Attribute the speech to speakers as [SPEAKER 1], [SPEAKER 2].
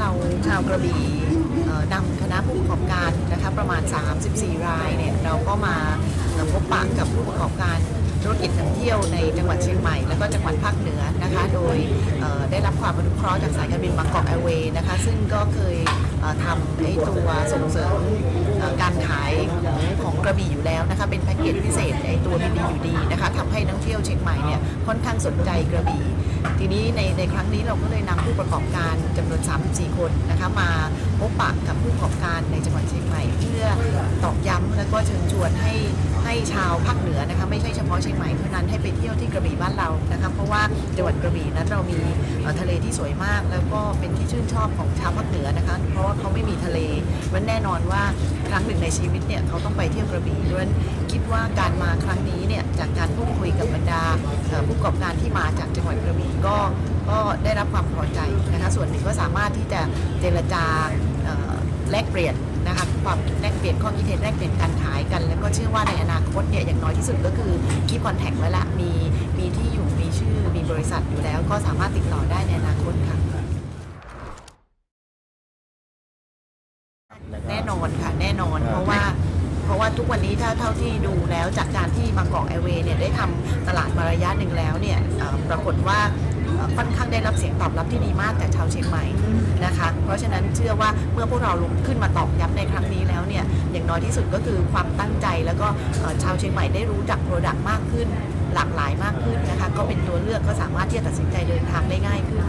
[SPEAKER 1] เราชาวกระบี่นำคณะผู้ประกอบการนะคะประมาณ 34 รายเนี่ยเราก็มาพบปะกับผู้ประกอบการ กิจนำเที่ยวในจังหวัดเชียงใหม่ แล้วก็จังหวัดภาคเหนือนะคะ โดยได้รับความอนุเคราะห์จากสายการบินบางกอกแอร์เวย์นะคะ ซึ่งก็เคยทำไอ้ตัวส่งเสริมการขายของของกระบี่อยู่แล้วนะคะ เป็นแพ็กเกจพิเศษในตัวบินดีอยู่ดีนะคะทำให้นักท่องเที่ยวเชียงใหม่เนี่ยค่อนข้างสนใจกระบี่ ทีนี้ในในครั้งนี้เราก็เลยนำผู้ประกอบการจำนวน 34 คนนะคะมาพบปะกับผู้ประกอบการในจังหวัดเชียง พื่อตอกย้ำแล้วก็เชิญชวนให้ให้ชาวภาคเหนือนะคะไม่ใช่เฉพาะเชียงใหม่เท่านั้นให้ไปเที่ยวที่กระบี่บ้านเรานะคะเพราะว่าจังหวัดกระบี่นั้นเรามีทะเลที่สวยมาก แล้วก็เป็นที่ชื่นชอบของชาวภาคเหนือนะคะเพราะว่าเขาไม่มีทะเลมันแน่นอนว่าครั้งหนึ่งในชีวิตเนี่ยเขาต้องไปเที่ยวกระบี่ด้วยคิดว่าการมาครั้งนี้เนี่ยจากการพูดคุยกับบรรดาผู้ประกอบการที่มาจากจังหวัดกระบี่ก็ก็ได้รับความพอใจนะคะส่วนหนึ่งก็สามารถที่จะเจรจาแลกเปลี่ยน คะความแลกเปลี่ยนข้อคิดเห็นแลกเปลี่ยนการขายกัน แล้วก็เชื่อว่าในอนาคตเนี่ยอย่างน้อยที่สุดก็คือคีบคอนแทคไว้ละมีมีที่อยู่มีชื่อมีบริษัทอยู่แล้ว ก็สามารถติดต่อได้ในอนาคตค่ะแน่นอนค่ะแน่นอนเพราะว่าเพราะว่าทุกวันนี้ถ้าเท่าที่ดูแล้วจากการที่บางกอกแอร์เวย์เนี่ยได้ทำตลาดมาระยะหนึ่งแล้วเนี่ยเอ่อปรากฏว่าเอ่อ ค่อนข้างได้รับเสียงตอบรับที่ดีมากจากชาวเชียงใหม่นะคะ เพราะฉะนั้นเชื่อว่าเมื่อพวกเราลงขึ้นมาตอกย้ำในครั้งนี้แล้วเนี่ยอย่างน้อยที่สุดก็คือความตั้งใจแล้วก็ชาวเชียงใหม่ได้รู้จักโปรดักต์มากขึ้น หลากหลายมากขึ้นนะคะก็เป็นตัวเลือกก็สามารถที่จะตัดสินใจเดินทางได้ง่ายขึ้น